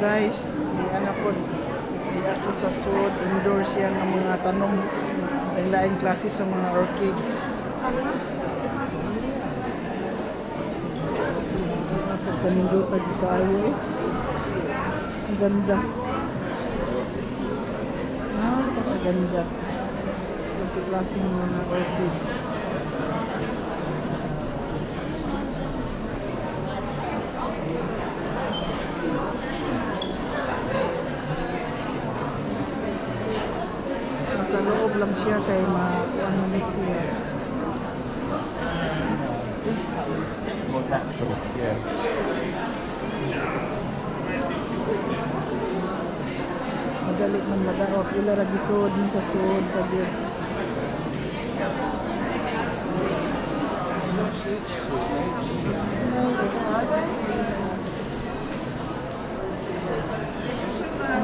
guys. Di ana po. Di ako sa sud indoor siya ng mga tanom. Ang laing klase sa mga orchids. Pagkanindutan tayo eh. Ang ganda. Ah, pagkaganda. Klase-klaseng mga orchids. Lang siya kay ma ano ni siya. More natural, yeah. Madali man lagaot ila ra gisod ni sa sud pag yun.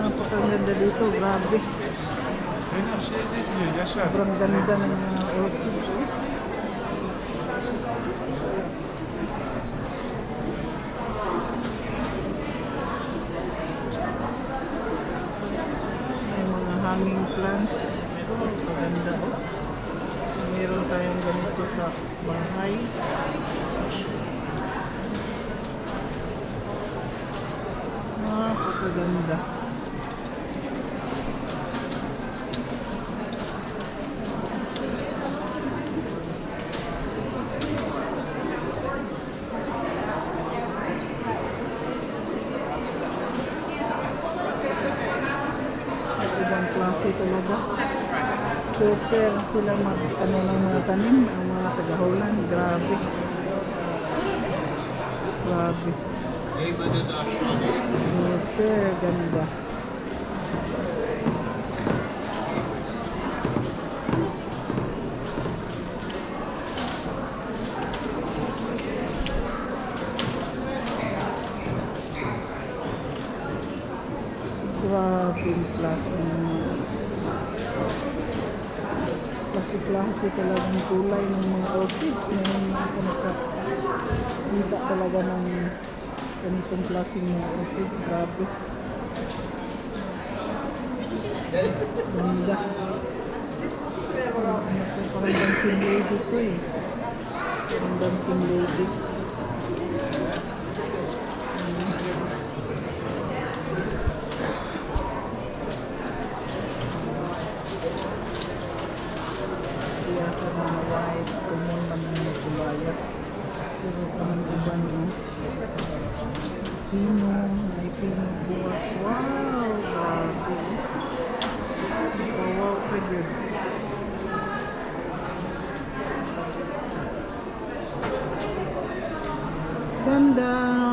Napakaganda dito, grabe. Benim şey ne diyor Yaşar? Oh. May mga hanging plants. Ganda oh. Meron tayong ganito sa bahay. Ah, talaga. Super sila mag ano ng mga tanim, ang mga tagahulan, grabe. Grabe. Super ganda. Grabe yung klase ng klase-klase talagang kulay ng mga orchids na yung nakakita talaga ng ganitong klase ng mga orchids. Grabe. Ganda. Parang dancing lady to eh. Parang dancing lady. Sa mga white, common man mga kulaya. Pero kaman iba no. Pino, may pino buwat. Wow! Grabe. Wow ka dyan. Ganda!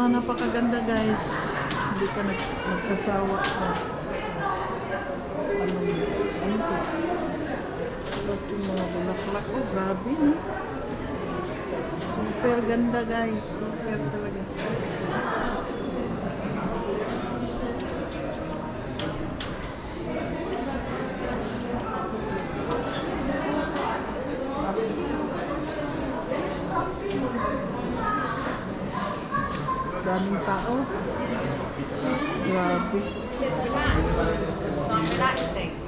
Napakaganda guys. Hindi ka nags- magsasawa sa ano, ano to? Tapos yung mga bulaklak. Oh, grabe, no? Super ganda, guys. Super talaga. Daming tao. Grabe. relaxing.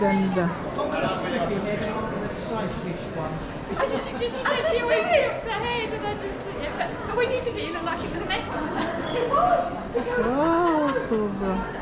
Ganda. a spiffy head and a skyfish one. I just, she, she said she always tips her head, and I just, yeah, but, but when you did it, it looked like it was an echo. it was. Oh, wow, sobra.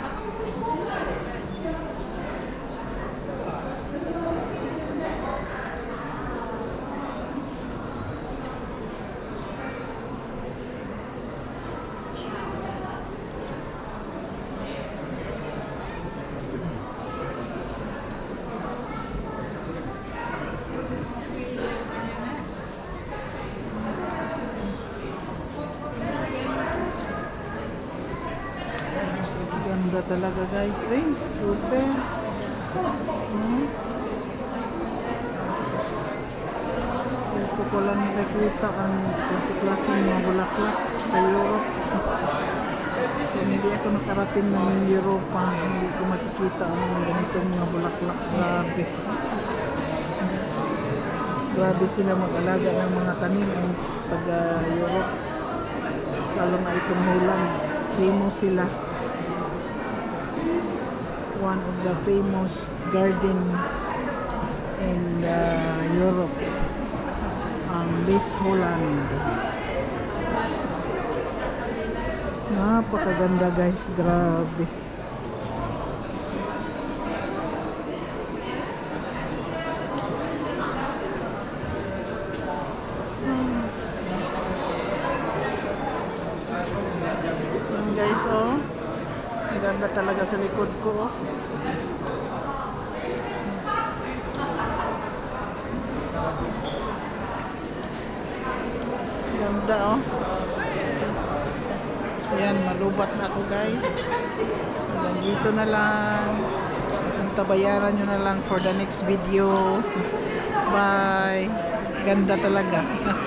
Ganda talaga guys. Ay, super. Hmm. Ito ko lang nakikita ang klase-klase mga bulaklak sa Europe. So, hindi ako nakarating ng Europa. Hindi ko makikita ang ganitong mga bulaklak. Grabe. grabe sila mag-alaga ng mga tanim ang taga Europe. Lalo na itong Holland. Famous sila. One of the famous garden in uh, Europe. Ang Lis Holland. Napakaganda guys, grabe. Yan guys, oh. Ganda talaga sa likod ko, oh. Ganda, oh. Ayan, malubat na ako guys. Hanggang dito na lang. Antabayaran nyo na lang for the next video. Bye. Ganda talaga.